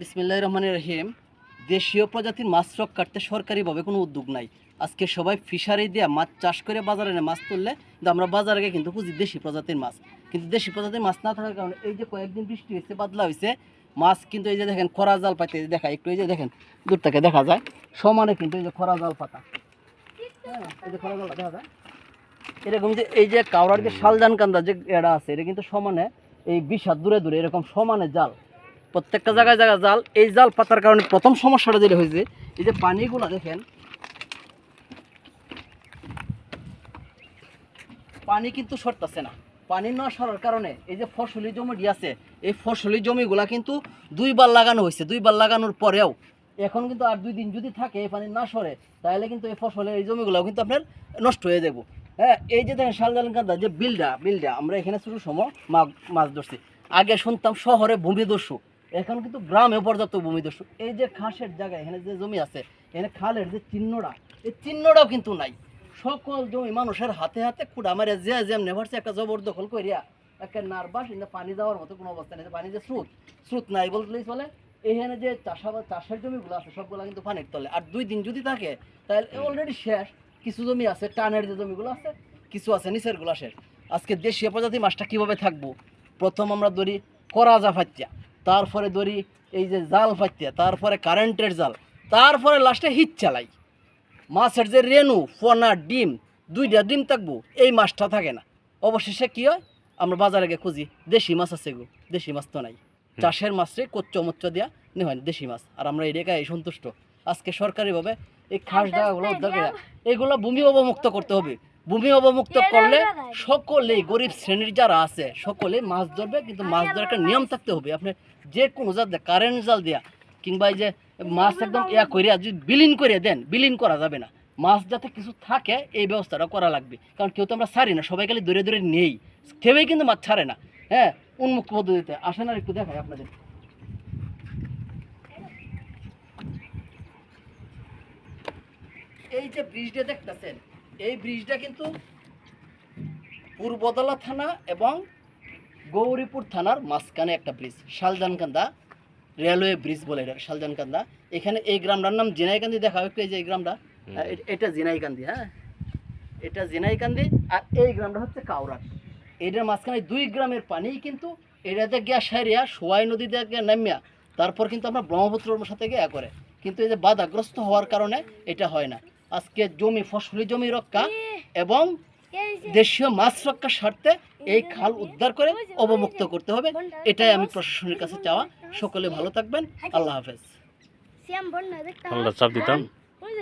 বিসমিল্লাহ রহমান রহিম। দেশীয় প্রজাতির মাছ রক্ষার্থে সরকারিভাবে কোনো উদ্যোগ নাই। আজকে সবাই ফিশারি দিয়ে মাছ চাষ করে বাজারে এনে মাছ তুললে কিন্তু আমরা বাজারে গিয়ে কিন্তু খুঁজি দেশি প্রজাতির মাছ। কিন্তু দেশি প্রজাতির মাছ না থাকার কারণে এই যে কয়েকদিন বৃষ্টি হয়েছে বাদলা হয়েছে মাছ কিন্তু এই যে দেখেন খরা জাল পাতে দেখা একটু এই যে দেখেন দূর থেকে দেখা যায় সমানে কিন্তু এই যে খরা জাল পাতা। হ্যাঁ এই যে খরা জাল দেখা যায়। এরকম যে এই যে কাউরার যে শালজান কান্দা যে এরা আছে এটা কিন্তু সমানে এই বিশ হাত দূরে দূরে এরকম সমানে জাল। প্রত্যেকটা জায়গায় জায়গায় জাল। এই জাল পাতার কারণে প্রথম সমস্যাটা যেটা হয়েছে, এই যে পানিগুলো দেখেন, পানি কিন্তু সরতেছে না। পানি না সরার কারণে এই যে ফসলি জমি আছে, এই ফসলি জমিগুলা কিন্তু দুইবার লাগানো হয়েছে। দুইবার লাগানোর পরেও এখন কিন্তু আর দুই দিন যদি থাকে এই পানি না সরে, তাহলে কিন্তু এই ফসলের এই জমিগুলো কিন্তু আপনার নষ্ট হয়ে যাব। হ্যাঁ এই যে দেখেন শালজাল কান্দা যে বিলডা বিলডা, আমরা এখানে ছোটো সময় মাছ মাছ ধরছি। আগে শুনতাম শহরে ভূমিদস্যু এখন কিন্তু গ্রামে পর্যাপ্ত ভূমিদস্যু এই যে খাসের জায়গায় এখানে যে জমি আছে এখানে খালের যে চিহ্নটা এই চিহ্নটাও কিন্তু নাই। সকল জমি মানুষের হাতে হাতে কুড়া মারে যে যেমনি পারছে একটা জবরদখল করিয়া একটা নার্ভাস কিন্তু পানি যাওয়ার মতো কোনো অবস্থা নেই। পানি যে স্রোত স্রোত নাই বললেই চলে। এখানে যে চাষাবাদ চাষের জমিগুলো আছে সবগুলো কিন্তু পানির তলে। আর দুই দিন যদি থাকে তাহলে অলরেডি শেষ। কিছু জমি আছে টানের যে জমিগুলো আছে কিছু আছে নিচেরগুলো শেষ। আজকে দেশীয় প্রজাতি মাছটা কীভাবে থাকব? প্রথম আমরা ধরি করাজা ফাচ্চা তারপরে ধরি এই যে জাল ফাচ্চা তারপরে কারেন্টের জাল তারপরে লাস্টে হিট চালাই। মাছের যে রেনু ফোনা ডিম দুইটা ডিম থাকব এই মাছটা থাকে না। অবশেষে কি হয়? আমরা বাজারে গিয়ে খুঁজি দেশি মাছ আছে গো দেশি মাছ তো নাই। চাষের মাছরে কোচ্চ মোচ্চ দিয়া নে হয় দেশি মাছ। আর আমরা এই রেখায় সন্তুষ্ট। আজকে সরকারিভাবে এই খাস জায়গাগুলো উদ্ধার করে এগুলো ভূমি অবমুক্ত করতে হবে। ভূমি অবমুক্ত করলে সকলেই গরিব শ্রেণির যারা আছে সকলে মাছ ধরবে কিন্তু মাছ ধরার একটা নিয়ম থাকতে হবে। আপনি যে কোনো জাত কারেন্ট জাল দেয়া কিংবা এই যে মাছ একদম ইয়া করিয়া যদি বিলীন করে দেন বিলীন করা যাবে না। মাছ যাতে কিছু থাকে এই ব্যবস্থাটা করা লাগবে। কারণ কেউ তো আমরা ছাড়ি না সবাই খালি দূরে দূরে নেই। কেউই কিন্তু মাছ ছাড়ে না। হ্যাঁ উন্মুক্ত পদ্ধতিতে। আসেন আর একটু দেখাই আপনাদের। এই যে ব্রিজটা দেখতেছেন এই ব্রিজটা কিন্তু পূর্বদলা থানা এবং গৌরীপুর থানার মাঝখানে একটা ব্রিজ শালজানকান্দা রেলওয়ে ব্রিজ বলে এটা শালজানকান্দা। এখানে এই গ্রামটার নাম জিনাইকান্দি দেখা একটু এই যে এই গ্রামটা। এটা জিনাইকান্দি হ্যাঁ। এটা জিনাইকান্দি আর এই গ্রামটা হচ্ছে কাউরাট এটার মাঝখানে দুই গ্রামের পানি কিন্তু এটাতে গিয়া সারিয়া সোয়াই নদীতে গিয়া নামিয়া তারপর কিন্তু আমরা ব্রহ্মপুত্রের সাথে গিয়া করে। কিন্তু এই যে বাধাগ্রস্ত হওয়ার কারণে এটা হয় না। আজকে জমি ফসলি জমি রক্ষা এবং দেশীয় মাছ রক্ষার স্বার্থে এই খাল উদ্ধার করে অবমুক্ত করতে হবে। এটাই আমি প্রশাসনের কাছে চাওয়া। সকলে ভালো থাকবেন। আল্লাহ হাফেজ। আল্লাহ চাপ দিতাম।